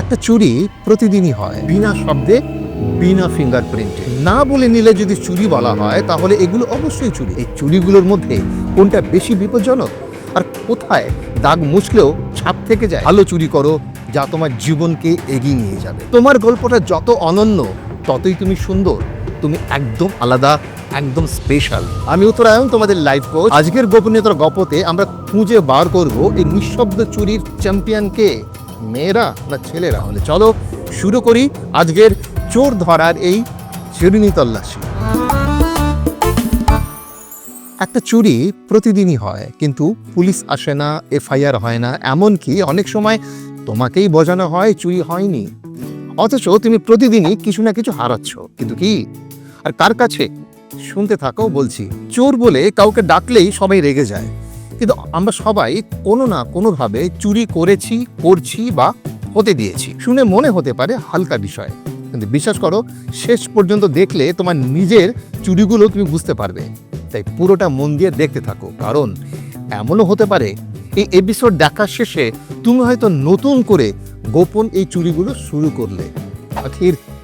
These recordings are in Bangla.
একটা চুরি প্রতিদিনই হয়। বিনা শব্দে, বিনা ফিঙ্গারপ্রিন্টে না বলে নিলে যদি চুরি বলা হয়, তাহলে এগুলো অবশ্যই চুরি। এই চুরিগুলোর মধ্যে কোনটা বেশি বিপজ্জনক আর কোথায় দাগ মুছলেও ছাপ থেকে যায়? ভালো চুরি করো, যা তোমার জীবনকে এগিয়ে নিয়ে যাবে। তোমার গল্পটা যত অনন্য, ততই তুমি সুন্দর। তুমি একদম আলাদা, একদম স্পেশাল আমি উত্তরায়ণ তোমাদের লাইভ কোচ আজকের গোপনীয়তার গপতে আমরা খুঁজে বার করব এই নিঃশব্দ চুরির চ্যাম্পিয়নকে মেয়েরা না ছেলেরা? হলে চলো শুরু করি আজকের চোর ধরার এই চিরুনি তল্লাশি। একটা চুরি প্রতিদিনই হয়, কিন্তু পুলিশ আসে না, এফআইআর হয় না, এমনকি অনেক সময় তোমাকেই বোঝানো হয় চুরি হয়নি। অথচ তুমি প্রতিদিনই কিছু না কিছু হারাচ্ছ, কিন্তু কি? আর কার কাছে? শুনতে থাকো বলছি, চোর বলে কাউকে ডাকলেই সবাই রেগে যায়। কিন্তু আমরা সবাই কোনো না কোনোভাবে চুরি করেছি, করছি বা হতে দিয়েছি। শুনে মনে হতে পারে হালকা বিষয়। কিন্তু বিশ্বাস করো, শেষ পর্যন্ত দেখলে তোমার নিজের চুরিগুলো তুমি বুঝতে পারবে। তাই পুরোটা মন দিয়ে দেখতে থাকো। কারণ এমনও হতে পারে, এই এপিসোড দেখার শেষে তুমি হয়তো নতুন করে গোপন এই চুরিগুলো শুরু করলে।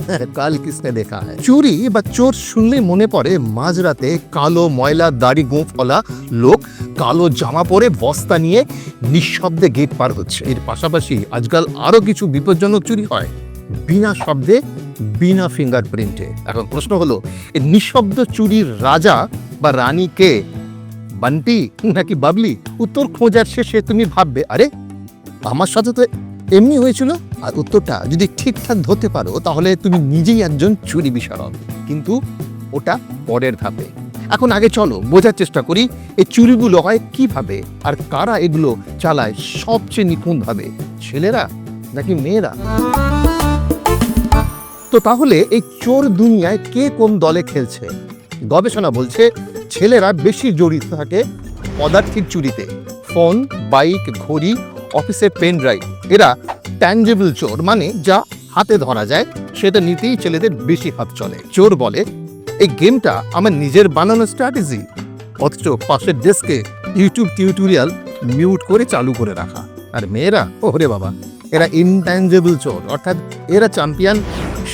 কাল কিসনে দেখা হয়? চুরি বা চোর শুনলেই মনে পড়ে, মাঝরাতে কালো ময়লা, দাড়ি গোঁফ ফলা লোক কালো জামা পরে বস্তা নিয়ে নিঃশব্দে গেট পার হচ্ছে। এর পাশাপাশি আজকাল আরও কিছু বিপজ্জনক চুরি হয়। বিনা শব্দে, বিনা ফিঙ্গারপ্রিন্টে এখন প্রশ্ন হলো এই নিঃশব্দ চুরির রাজা বা রানী কে? বান্টি নাকি বাবলি? উত্তর খোঁজার শেষে তুমি ভাববে, আরে, আমার সাথে তো এমনি হয়েছিল। আর উত্তরটা যদি ঠিকঠাক ধরতে পারো, তাহলে তুমি নিজেই একজন চুরি বিশারদ। কিন্তু ওটা পরের ধাপে। এখন আগে চলো, বোঝার চেষ্টা করি এই চুরিগুলো হয় কীভাবে আর কারা এগুলো চালায় সবচেয়ে নিপুণভাবে ছেলেরা নাকি মেয়েরা? তো তাহলে এই চোর দুনিয়ায় কে কোন দলে খেলছে? গবেষণা বলছে ছেলেরা বেশি জড়িত থাকে পদার্থিক চুরিতে। ফোন, বাইক, ঘড়ি, অফিসের পেন ড্রাইভ। এরা ট্যাঞ্জেবল চোর মানে যা হাতে ধরা যায়, সেটা নিতেই ছেলেদের বেশি হাত চলে। চোর বলে, এই গেমটা আমার নিজের বানানো স্ট্র্যাটেজি অথচ পাশের ডেস্কে ইউটিউব টিউটোরিয়াল মিউট করে চালু করে রাখা। আর মেয়েরা, ওরে বাবা, এরা ইনট্যাঞ্জেবল চোর। অর্থাৎ এরা চ্যাম্পিয়ন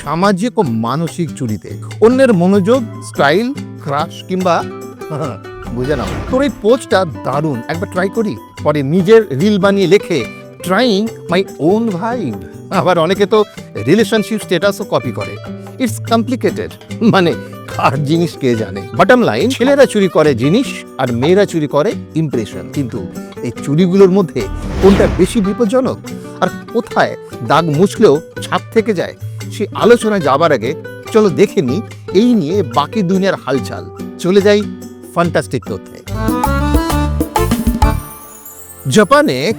সামাজিক ও মানসিক চুরিতে। অন্যের মনোযোগ স্টাইল ক্রাশ কিংবা বুঝে নাও। তোর এই পোস্টটা দারুণ। একবার ট্রাই করি। পরে নিজের রিল বানিয়ে লেখে ট্রাইং মাই ওন ভাইব আবার অনেকে তো রিলেশনশিপ স্ট্যাটাসও কপি করে। ইটস কমপ্লিকেটেড মানে কার জিনিস কে জানে? বটম লাইন ছেলেরা চুরি করে জিনিস আর মেয়েরা চুরি করে ইমপ্রেশন কিন্তু এই চুরিগুলোর মধ্যে কোনটা বেশি বিপজ্জনক? আর কোথায় দাগ মুছলেও ছাপ থেকে যায়? সেই আলোচনায় যাবার আগে চলো দেখে নি, এই নিয়ে বাকি দুনিয়ার হালচাল। চলে যাই ফান্টাস্টিক তথ্যে। জাপানে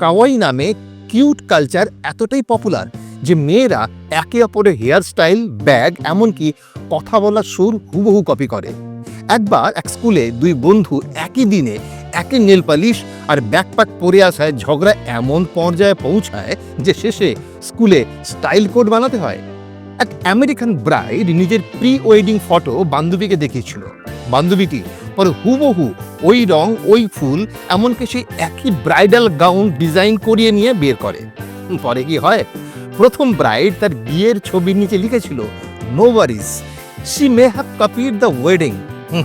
কাওয়াই নামে কিউট কালচার এতটাই পপুলার যে মেয়েরা একে অপরের হেয়ার স্টাইল ব্যাগ, এমনকি কথা বলার সুর হুবহু কপি করে। একবার এক স্কুলে দুই বন্ধু একই দিনে একই নেল পালিশ আর ব্যাকপ্যাক পরে আসায় ঝগড়া এমন পর্যায়ে পৌঁছায় যে শেষে স্কুলে স্টাইল কোড বানাতে হয়। এক আমেরিকান ব্রাইড নিজের প্রি ওয়েডিং ফটো বান্ধবীকে দেখিয়েছিল। বান্ধবীটি পরে হুবহু ওই রং, ওই ফুল, এমনকি সেই একই ব্রাইডাল গাউন ডিজাইন করিয়ে নিয়ে বের করে। পরে কি হয়? প্রথম ব্রাইড তার বিয়ের ছবির নিচে লিখেছিল no worries she may have copied the wedding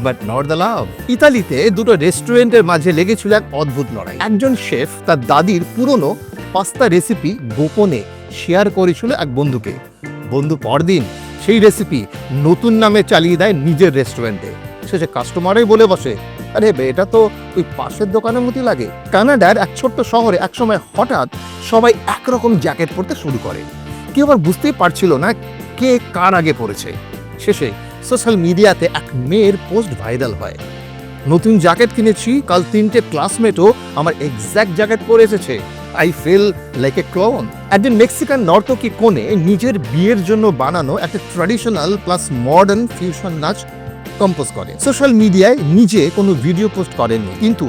but not the love ইতালিতে দুটো রেস্টুরেন্টের মাঝে লেগেছিল এক অদ্ভুত লড়াই। একজন শেফ তার দাদির পুরনো পাস্তা রেসিপি গোপনে শেয়ার করেছিল এক বন্ধুকে। বন্ধু পরদিন সেই রেসিপি নতুন নামে চালিয়ে দেয় নিজের রেস্টুরেন্টে শেষে কাস্টমারই বলে বসে আরে এটা তো ওই পাশের দোকানের মতোই লাগে। কানাডার এক ছোট্ট শহরে একসময় হঠাৎ সবাই একরকম জ্যাকেট পরতে শুরু করে। কেউ আবার বুঝতেই পারছিল না কে কার আগে পড়েছে শেষে সোশ্যাল মিডিয়াতে এক মেয়ের পোস্ট ভাইরাল হয়। নতুন জ্যাকেট কিনেছি, কাল তিনটে ক্লাসমেটও আমার এক্স্যাক্ট জ্যাকেট পরে এসেছে। I feel like a clone একজন মেক্সিকান নর্তকী কোণে নিজের বিয়ের জন্য বানানো একটা ট্র্যাডিশনাল প্লাস মডার্ন ফিউশন নাচ কম্পোজ করে। সোশ্যাল মিডিয়ায় নিজে কোনো ভিডিও পোস্ট করেননি, কিন্তু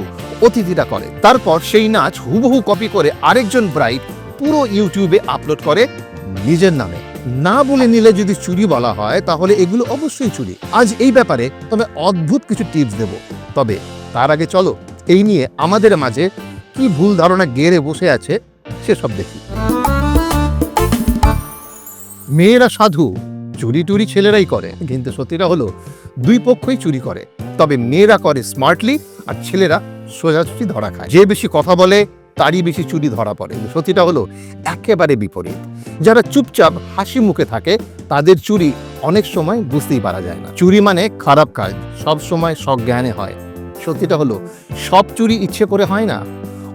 অতিথিরা করে। তারপর সেই নাচ হুবহু কপি করে আরেকজন ব্রাইট পুরো ইউটিউবে আপলোড করে নিজের নামে। না বলে নিলে যদি চুরি বলা হয়, তাহলে এগুলো অবশ্যই চুরি। আজ এই ব্যাপারে তবে অদ্ভুত কিছু টিপস দেব। তবে তার আগে চলো, এই নিয়ে আমাদের মাঝে কি ভুল ধারণা গেড়ে বসে আছে সেসব দেখি। মেয়েরা সাধু, চুরি টুরি ছেলেরাই করে, কিন্তু সত্যিটা হলো দুই পক্ষই চুরি করে। তবে মেয়েরা করে স্মার্টলি আর ছেলেরা সোজাসুজি ধরা খায়। যে বেশি কথা বলে, তারই বেশি চুরি ধরা পড়ে। সত্যিটা হলো, একেবারে বিপরীত। যারা চুপচাপ হাসি মুখে থাকে, তাদের চুরি অনেক সময় বুঝতেই পারা যায় না। চুরি মানে খারাপ কাজ, সব সময় সজ্ঞানে হয়। সত্যিটা হলো, সব চুরি ইচ্ছে করে হয় না।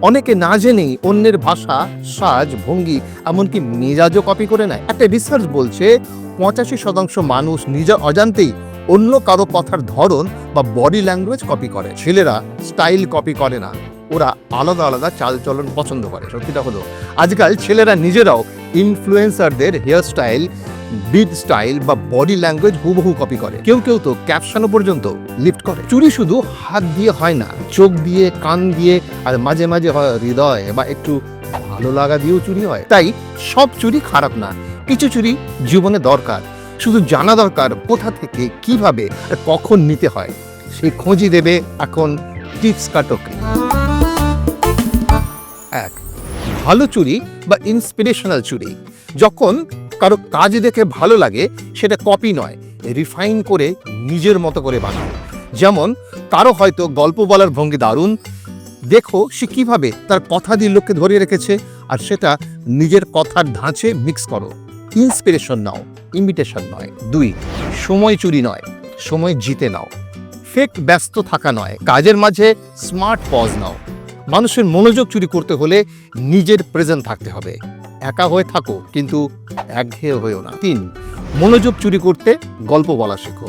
অনেকে না জেনেই অন্যের ভাষা, সাজ, ভঙ্গি, এমনকি মেজাজও কপি করে নেয়। একটা রিসার্চ বলছে, পঁচাশি শতাংশ মানুষ নিজের অজান্তেই অন্য কারও কথার ধরন বা বডি ল্যাঙ্গুয়েজ কপি করে। ছেলেরা স্টাইল কপি করে না। ওরা আলাদা আলাদা চালচলন পছন্দ করে। সত্যিটা হলো আজকাল ছেলেরা নিজেরাও ইনফ্লুয়েন্সারদের হেয়ার স্টাইল বিট স্টাইল বা বডি ল্যাঙ্গুয়েজ হুবহু কপি করে। কেউ কেউ তো ক্যাপশনও পর্যন্ত লিফট করে। চুরি শুধু হাত দিয়ে হয় না, চোখ দিয়ে, কান দিয়ে, আর মাঝে মাঝে হয় হৃদয় বা একটু ভালো লাগা দিয়েও চুরি হয়। তাই সব চুরি খারাপ না। কিছু চুরি জীবনে দরকার। শুধু জানা দরকার কোথা থেকে, কীভাবে, কখন নিতে হয়। সেই খোঁজই দেবে এখন টিপস কাটকে। এক, ভালো চুরি বা ইন্সপিরেশনাল চুরি। যখন কারও কাজ দেখে ভালো লাগে, সেটা কপি নয় রিফাইন করে নিজের মতো করে বানাও যেমন, কারও হয়তো গল্প বলার ভঙ্গি দারুণ, দেখো সে কীভাবে তার কথা দিয়ে লোককে ধরে রেখেছে, আর সেটা নিজের কথার ধাঁচে মিক্স করো। ইন্সপিরেশন নাও, ইমিটেশন নয়। দুই, সময় চুরি নয়, সময় জিতে নাও। ফেক ব্যস্ত থাকা নয়, কাজের মাঝে স্মার্ট পজ নাও। মানুষের মনোযোগ চুরি করতে হলে নিজের প্রেজেন্ট থাকতে হবে। একা হয়ে থাকো, কিন্তু একঘেয়ে হয়েও না। তিন, মনোযোগ চুরি করতে গল্প বলা শেখো।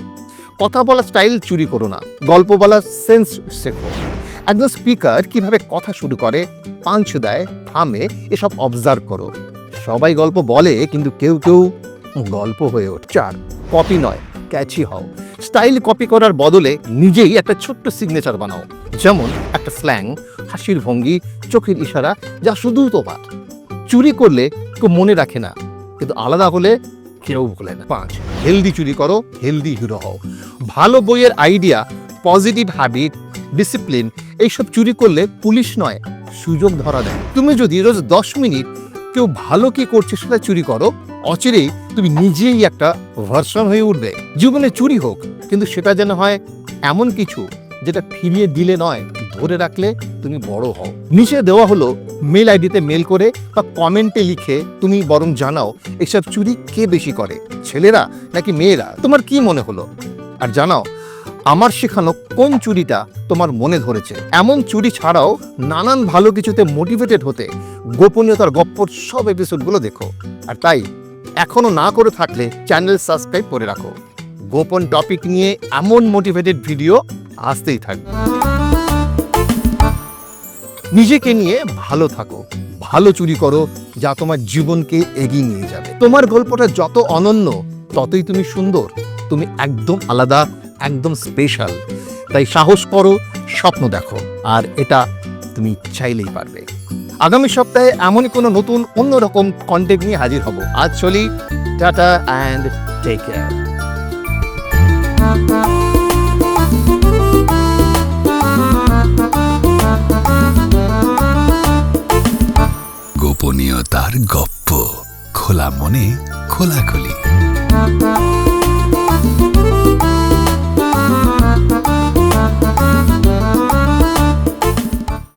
কথা বলা স্টাইল চুরি করো না, গল্প বলার সেন্স শেখো। একজন স্পিকার কীভাবে কথা শুরু করে, পাঞ্চ দেয়, থামে, এসব অবজার্ভ করো। সবাই গল্প বলে, কিন্তু কেউ কেউ গল্প হয়ে ওঠে। চার কপি নয় ক্যাচি হও। স্টাইল কপি করার বদলে নিজেই একটা ছোট্ট সিগনেচার বানাও। যেমন একটা স্ল্যাং হাসির ভঙ্গি, চোখের ইশারা, যা শুধু তোমার। চুরি করলে কেউ মনে রাখে না, কিন্তু আলাদা হলে কেউ ভুলে না। পাঁচ হেলদি চুরি করো হেলদি হিরো হও। ভালো বইয়ের আইডিয়া পজিটিভ হ্যাবিট ডিসিপ্লিন এইসব চুরি করলে পুলিশ নয়, সুযোগ ধরা দেয়। তুমি যদি রোজ দশ মিনিট কেউ ভালো কি করছে সেটা চুরি করো। অচিরেই তুমি নিজেই একটা ভার্সন হয়ে উঠবে। জীবনে চুরি হোক, কিন্তু সেটা যেন হয় এমন কিছু যেটা ফিরিয়ে দিলে নয়, ধরে রাখলে তুমি বড় হও। নিচে দেওয়া হলো মেল আইডিতে মেল করে বা কমেন্টে লিখে তুমি বরং জানাও, এসব চুরি কে বেশি করে, ছেলেরা নাকি মেয়েরা? তোমার কি মনে হলো? আর জানাও, আমার শেখানো কোন চুরিটা তোমার মনে ধরেছে? এমন চুরি ছাড়াও নানান ভালো কিছুতে মোটিভেটেড হতে গোপনীয়তার গপ্পর সব এপিসোডগুলো দেখো। আর তাই, এখনও না করে থাকলে চ্যানেল সাবস্ক্রাইব করে রাখো। গোপন টপিক নিয়ে এমন মোটিভেটেড ভিডিও আসতেই থাকবে। নিজেকে নিয়ে ভালো থাকো, ভালো চুরি করো, যা তোমার জীবনকে এগিয়ে নিয়ে যাবে। তোমার গল্পটা যত অনন্য, ততই তুমি সুন্দর। তুমি একদম আলাদা, একদম স্পেশাল তাই সাহস করো, স্বপ্ন দেখো। আর এটা তুমি চাইলেই পারবে। আগামী সপ্তাহে এমনই কোনো নতুন, অন্যরকম কন্টেন্ট নিয়ে হাজির হব। আজ চলি টাটা অ্যান্ড টেক কেয়ার গোপনীয়তার গপ্প, খোলা মনে, খোলাখুলি।